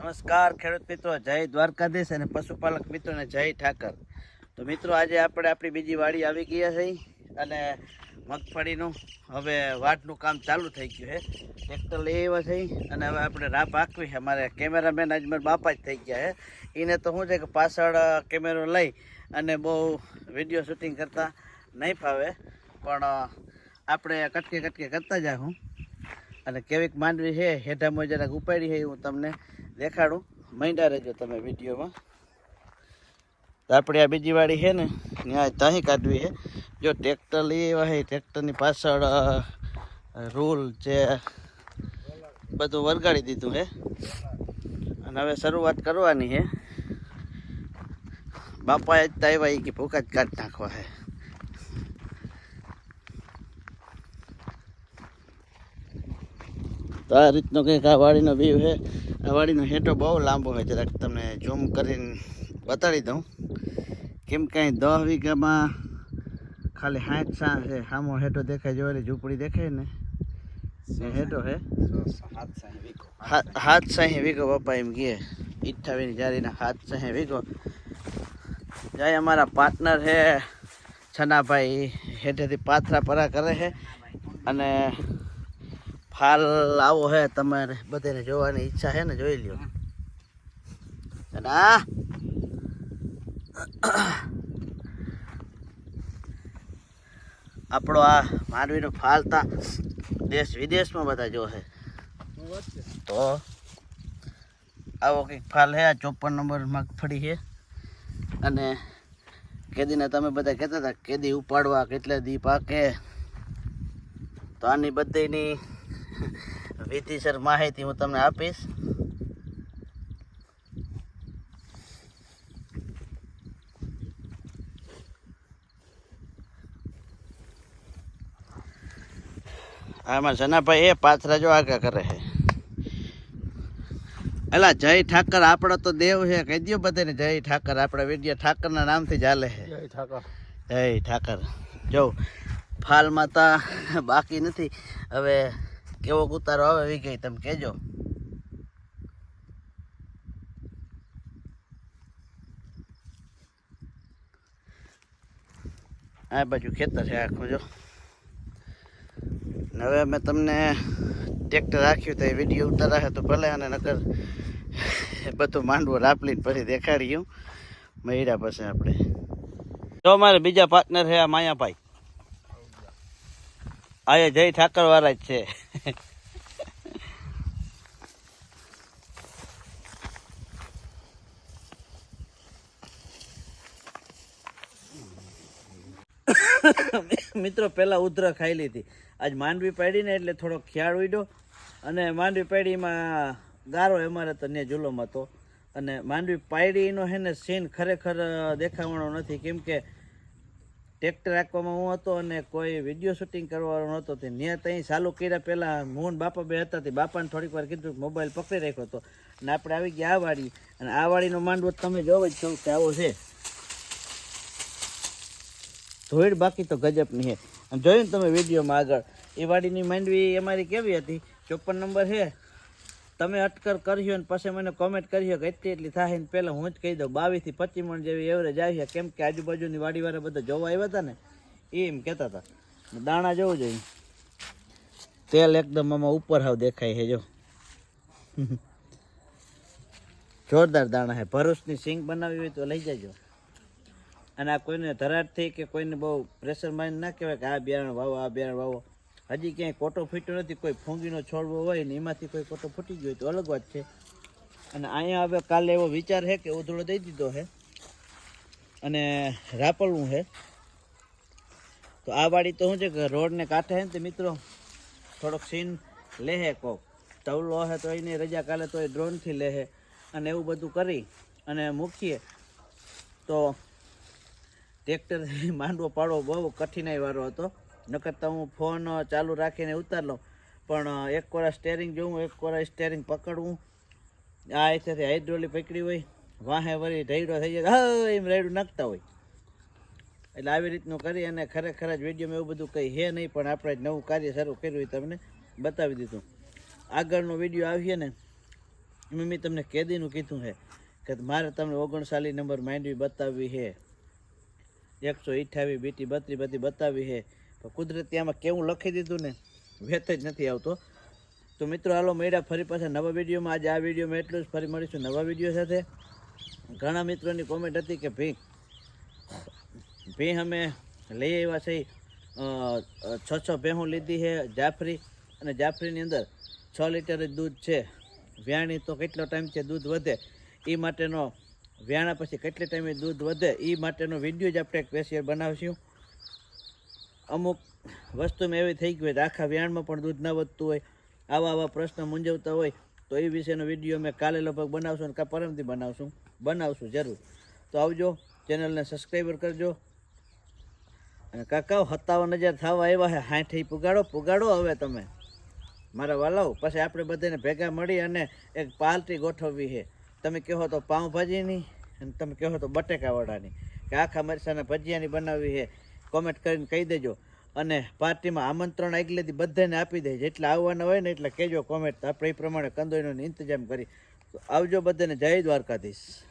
નમસ્કાર, ખેડૂત મિત્રો. જય દ્વારકાધીશ અને પશુપાલક મિત્રોને જય ઠાકર. તો મિત્રો, આજે આપણે આપણી બીજી વાડી આવી ગયા છે અને મગફળીનું હવે વાટનું કામ ચાલુ થઈ ગયું છે. ટ્રેક્ટર લઈ આવ્યા છે અને હવે આપણે રાપ આંકવી છે. અમારે કેમેરામેન અજમેર બાપા જ થઈ ગયા છે. એને તો શું છે કે પાછળ કેમેરો લઈ અને બહુ વીડિયો શૂટિંગ કરતા નહીં ફાવે. પણ આપણે કટકે કટકે કરતા જાઉં. અને કેવીક માંડવી છે હેઠા જરાક ઉપાડી છે હું તમને દેખાડું. માંડ્યા રહેજો તમે વિડીયોમાં. આપણી આ બીજી વાડી છે ને, ત્યાં ત્યાં કાઢવી છે. જો ટ્રેક્ટર લઈ આવ્યા છે, ટ્રેક્ટરની પાછળ રૂલ છે, બધું વરગાડી દીધું છે. અને હવે શરૂઆત કરવાની છે. બાપાએ જ તાવ્યા કે ભૂકા જ કાઢી નાખવા છે. તો આ રીતનો કંઈક આ વાડીનો વ્યૂ છે. વાડીનો હેઠો બહુ લાંબો હોય જરાક તમને ઝૂમ કરીને બતાડી દઉં. કેમ કાંઈ દસ વીઘામાં ખાલી સાઠ સા છે. સામો હેઠો દેખાય જોવાની ઝૂંપડી દેખાય ને? હેઠો હે? હા- હાથ સાહી વીઘો પપ્પા એમ કહે. ઈઠાવીને જારીના હાથ સાહી વીઘો. જાય અમારા પાર્ટનર છે છનાભાઈ હેઠેથી પાથરા પરા કરે છે અને ફાલ આવો હે તમારે બધાને જોવાની ઈચ્છા છે ને જોઈ લ્યો. આ. આપણો આ ફાલ ફાલતા દેશ વિદેશમાં બધા જોશે તો આવો કંઈક ફાલ હે આ ચોપન નંબર મગફળી છે અને કેદીના તમે બધા કહેતા હતા કેદી ઉપાડવા કેટલા દી પાકે? તો આની બધીની વિધિસર માહિતી હું તમને આપીશ. આમાં જનાભાઈ એ પાથરા જો આગા કરે છે. એલા જય ઠાકર આપણો તો દેવ છે. કહી દો બધાને જય ઠાકર આપણે વીડિયો ઠાકરના નામથી ચાલે છે. જય ઠાકર. જો ફાલમાં તા બાકી નથી. હવે કેવો ઉતારો આવે એવી ગઈ તમે કહેજો. આ બાજુ ખેતર છે આખું જો. હવે મેં તમને ટ્રેક્ટર રાખ્યું તો એ વીડિયો ઉતારા તો ભલે અને નકર બધું માંડવું રાપલીને પછી દેખાડ્યું મહિરા પાસે આપણે. જો અમારે બીજા પાર્ટનર છે આ માયાભાઈ. આ જય ઠાકર વાળા જ છે. મિત્રો, પહેલાં ઉધરા ખાઈ લીધી. આજ માંડવી પાડીને એટલે થોડો ખ્યાળ ઉડ્યો. અને માંડવી પાડીમાં ગારો અમારે તો ને જુલોમાં હતો. અને માંડવી પાડીનો હે ને સીન ખરેખર દેખાવાનો નથી. કેમ કે ટ્રેક્ટર રાખવામાં હું હતો અને કોઈ વીડિયો શૂટિંગ કરવાનો નહોતો. તે ત્યાં ત્યાં ચાલુ કર્યા પહેલાં મોહન બાપા બે હતા. તે બાપાને થોડીક વાર કીધું મોબાઈલ પકડી રાખ્યો હતો. અને આપણે આવી ગયા આ વાડી. અને આ વાડીનો માંડવો તમે જોવો જ છો કે આવો છે. ધોઈડ બાકી તો ગજબની છે અને જોયું ને તમે વિડીયોમાં આગળ, એ વાડીની માંડવી અમારી કેવી હતી? ચોપન નંબર છે તમે અટકર કર્યો ને પછી મને કોમેન્ટ કર્યો કે એટલી એટલી થાય ને પહેલાં હું જ કહી દઉં બાવીસથી પચીસ મણ જેવી એવરેજ આવી છે. કેમ કે આજુબાજુની વાડીવાળા બધા જોવા આવ્યા હતા ને એ એમ કહેતા હતા દાણા જોવું જોઈએ. તેલ એકદમ આમાં ઉપર હાવ દેખાય છે, જો. જોરદાર દાણા છે. ભરૂચની સિંગ બનાવી હોય તો લઈ જજો. અને આ કોઈને ધરાટથી કે કોઈને બહુ પ્રેશર મારી ના કહેવાય કે આ બિયારણ વાવો, આ બિયારણ વાવો. હજી ક્યાંય કોટો ફૂટ્યો નથી, કોઈ ફૂંગીનો છોડવો હોય ને એમાંથી કોઈ કોટો ફૂટી ગયો તો અલગ વાત છે. અને અહીંયા હવે કાલે એવો વિચાર છે કે ઉધળો દઈ દીધો છે. અને રાપલવું છે. તો આ વાડી તો શું છે કે રોડને કાંઠે છે ને તે મિત્રો, થોડોક સીન લે હે કોક. તવલો હે તો એની રજા કાલે તો એ ડ્રોનથી લેહે અને એવું બધું કરી અને મૂકીએ. તો ટ્રેક્ટર માંડવો પાડવો બહુ કઠિનાઈ વાળો હતો. નકર તો હું ફોન ચાલુ રાખીને ઉતાર લઉં પણ એક કોરા સ્ટેરિંગ જોવું, એક કોરા સ્ટેરિંગ પકડવું. આ અહીંથી હાઇડ્રોલી પકડી હોય, વાહે વળી ઢૈડો થઈ જાય એમ રેડું નાખતા હોય. એટલે આવી રીતનું કરી અને ખરેખર જ વિડીયોમાં એવું બધું કંઈ હે નહીં, પણ આપણે નવું કાર્ય શરૂ કર્યું તમને બતાવી દીધું. આગળનો વીડિયો આવીએ ને એમાં મેં તમને કેદીનું કીધું છે કે મારે તમને ઓગણસાલી નંબર માંડવી બતાવવી છે એકસો અઠ્યાવીસ બીટી બત્રી બધી બતાવી છે. પણ કુદરતી આમાં કેવું લખી દીધું ને? વેત જ નથી આવતો. તો મિત્રો, હાલો મેળા ફરી પાછા નવા વિડીયોમાં. આજે આ વિડીયોમાં એટલું જ. ફરી મળીશું નવા વીડિયો સાથે. ઘણા મિત્રોની કોમેન્ટ હતી કે ભાઈ ભી અમે લઈ આવ્યા છે છ છ ભેહું લીધી છે જાફરી. અને જાફરીની અંદર છ લીટર દૂધ છે. વ્યાણી તો કેટલો ટાઈમ છે દૂધ વધે એ માટેનો વ્યાણા પછી કેટલે ટાઈમે દૂધ વધે, એ માટેનો વીડિયો જ આપણે સ્પેશિયલ બનાવશું. અમુક વસ્તુમાં એવી થઈ ગઈ હોય તો આખા વ્યાણમાં પણ દૂધ ન વધતું હોય, આવા આવા પ્રશ્ન મૂંઝવતા હોય, તો એ વિશેનો વીડિયો મેં કાલે લગભગ બનાવશું અને કાં પરમથી બનાવશું. બનાવશું જરૂર. તો આવજો ચેનલને સબસ્ક્રાઈબર કરજો. અને કાકાઓ સત્તાવન હજાર થવા આવ્યા છે હાઠી પુગાડો પુગાડો હવે તમે. મારા વાલાઓ, પછી આપણે બધાને ભેગા મળી અને એક પાર્ટી ગોઠવવી છે તમે કહો તો પાઉંભાજીની અને તમે કહો તો બટેકાવાળાની કે આખા મરચાના ભજીયાની બનાવવી છે કોમેન્ટ કરીને કહી દેજો. અને પાર્ટીમાં આમંત્રણ આગલેથી બધાને આપી દે, જેટલા આવવાના હોય ને એટલે કહેજો કોમેન્ટ આપણે એ પ્રમાણે કંદોઈનો ઇંતજામ કરી. આવજો બધાને. જય દ્વારકાધીશ.